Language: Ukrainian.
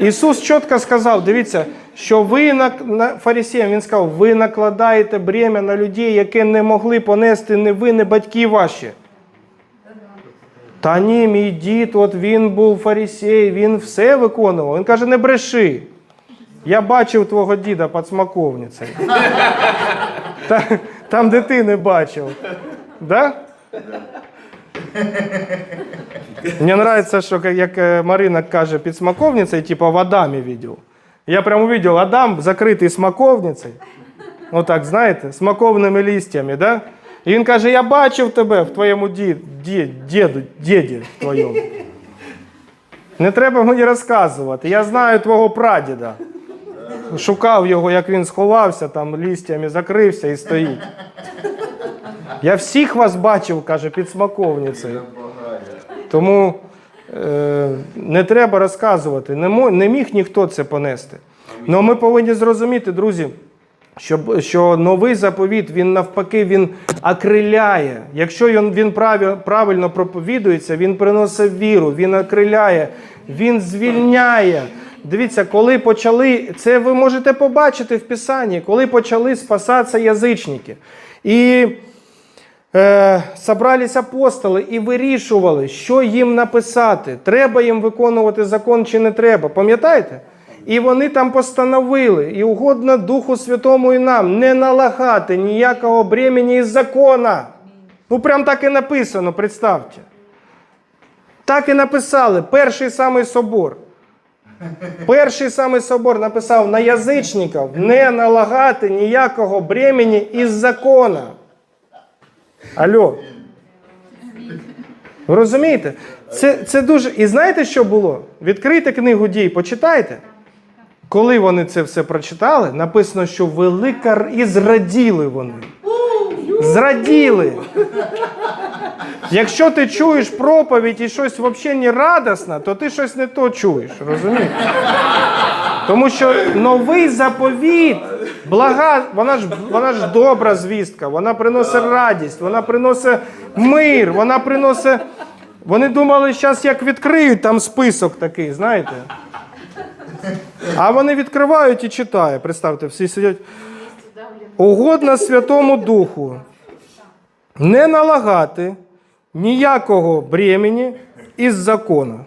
Ісус чітко сказав: дивіться, що ви на, фарисеям, він сказав, ви накладаєте бремя на людей, яке не могли понести не ви, не батьки ваші. Та ні, мій дід, от він був фарисей, він все виконував. Він каже, не бреши. Я бачив твого діда під смаковницею. Та, там, де ти не бачив. Да? Мені подобається, що як е, Марина каже під смаковницею, типу в Адамі видел. Я прямо увидел Адам закритий смаковницею. Ну так, знаєте, смаковними листями, да? І він каже: Я бачив тебе в твоєму ді, ді, діду, діді твоєму. Не треба мені розказувати. Я знаю твого прадіда. Шукав його, як він сховався, там листями закрився і стоїть. Я всіх вас бачив, каже, під смаковницею. Тому е, не треба розказувати. Не, мо- не міг ніхто це понести. Але ми повинні зрозуміти, друзі, що, що новий заповіт, він навпаки, він окриляє. Якщо він, він правильно проповідується, він приносить віру, він окриляє, він звільняє. Дивіться, коли почали, це ви можете побачити в Писанні, коли почали спасатися язичники. І е, собрались апостоли і вирішували, що їм написати, треба їм виконувати закон чи не треба. Пам'ятаєте? І вони там постановили, і угодно Духу Святому і нам не налагати ніякого бремені із закона. Ну, прям так і написано, представте. Так і написали, перший самий собор. Перший самий собор написав на язичників не налагати ніякого бремені із закона. Алло. Ви розумієте? Це, це дуже. І знаєте, що було? Відкрийте книгу дій, почитайте. Коли вони це все прочитали, написано, що велика і зраділи вони. Зраділи. Якщо ти чуєш проповідь і щось взагалі не радісне, то ти щось не то чуєш, розумієш? Тому що новий заповіт, блага, вона ж, вона ж добра звістка, вона приносить радість, вона приносить мир, вона приносить. Вони думали, зараз як відкриють там список такий, знаєте. А вони відкривають і читають. Представте, всі сидять. Угодно Святому Духу не налагати ніякого бремені із закону.